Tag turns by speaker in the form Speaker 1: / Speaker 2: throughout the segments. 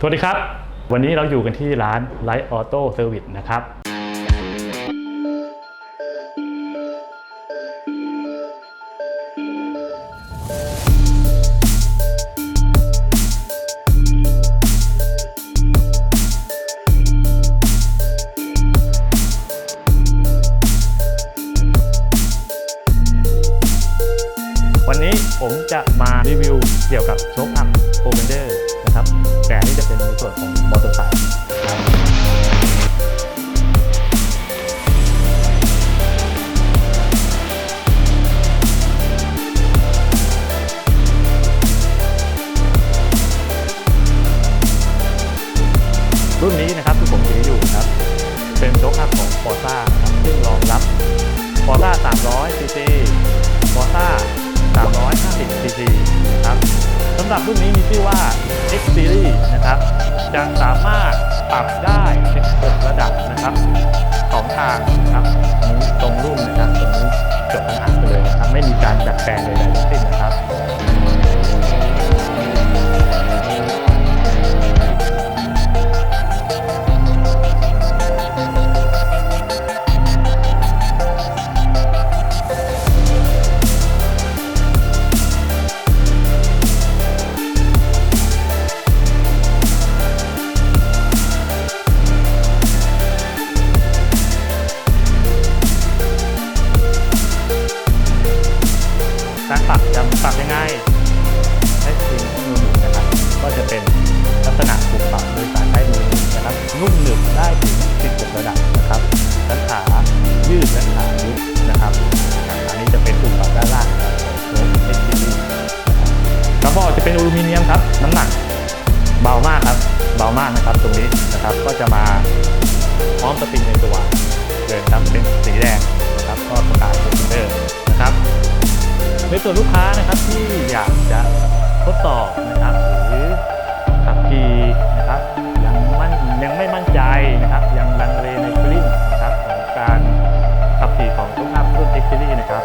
Speaker 1: สวัสดีครับ วันนี้เราอยู่กันที่ร้าน Light Auto Service นะครับ วันนี้ผมจะมารีวิวเกี่ยวกับโชคอัพโ o เบนเดอร์ แต่อันนี่จะเป็นในส่วนของมอเตอร์ไซค์ครับรุ่นนี้นะครับที่ผมถืออยู่ครับ เป็นโชคอัพของ f o r z a นะครับซึ่งรองรับ f o r z a 300 cc f o r z a 350 cc นะครับสำหรับรุ่นนี้มีชื่อว่า X Series นะครับ จะสามารถปรับได้ 16 ระดับนะครับสองทางนะครับตรงรุ่นนะครับตรงนี้จบปัญหาไปเลยนะครับ ไม่มีการดัดแปลงใดๆทั้งสิ้นนะครับ นะครับทั้งขายืดและขายุบนะครับ อันนี้จะเป็นปุ่มปรับด้านล่างของโชว์เอ็กซ์ทีกระบอกจะเป็นอลูมิเนียมครับ น้ำหนักเบามากครับ เบามากนะครับตรงนี้นะครับ ก็จะมาพร้อมสปริงในตัวเลยครับเป็นสีแดงนะครับก็ประกาศเป็นเดอร์นะครับในส่วนลูกค้านะครับที่อยากจะทดสอบนะครับหรือขับขี่ X Series นะครับ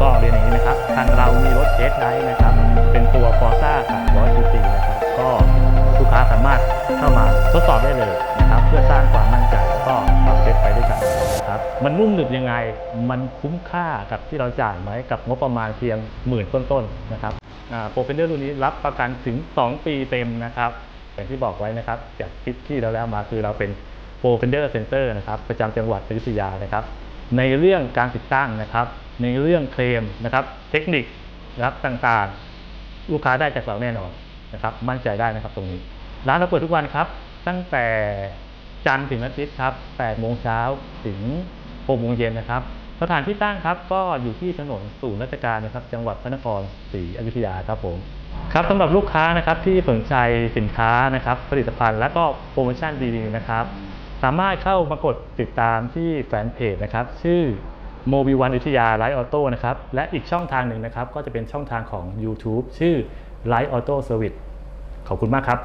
Speaker 1: ก็เรียนอย่างนี้นะครับ ทางเรามีรถเทสไดนะครับ เป็นตัว Forza 300 cc นะครับ ก็ลูกค้าสามารถเข้ามาทดสอบได้เลยนะครับ เพื่อสร้างความมั่นใจแล้วก็ปรับเทสไปด้วยกันนะครับ มันนุ่มหนึบยังไง มันคุ้มค่ากับที่เราจ่ายไหมกับงบประมาณเพียงหมื่นต้นๆนะครับโปรเฟนเดอร์รุ่นนี้รับประกันถึง 2 ปีเต็มนะครับอย่างที่บอกไว้นะครับจากคลิปที่เราแล้วมาคือเราเป็นโปรเฟนเดอร์เซ็นเตอร์นะครับประจำจังหวัดอยุธยานะครับ ในเรื่องการติดตั้งนะครับ ในเรื่องเคลมนะครับ เทคนิคนะครับต่างๆ ลูกค้าได้จากเราแน่นอนนะครับ มั่นใจได้นะครับตรงนี้ ร้านเราเปิดทุกวันครับ ตั้งแต่จันทร์ถึงอาทิตย์ครับ8โมงเช้าถึง6โมงเย็นนะครับ สถานที่ตั้งครับ ก็อยู่ที่ถนนศูนย์ราชการนะครับ จังหวัดพระนครศรีอยุธยาครับผมครับสำหรับลูกค้านะครับที่สนใจสินค้านะครับ ผลิตภัณฑ์และก็โปรโมชั่นดีๆนะครับ สามารถเข้ามากดติดตามที่แฟนเพจนะครับ ชื่อโมบิวันอุทยาไลท์ออโต้นะครับ และอีกช่องทางหนึ่งนะครับ ก็จะเป็นช่องทางของ YouTube ชื่อไลท์ออโต้เซอร์วิสขอบคุณมากครับ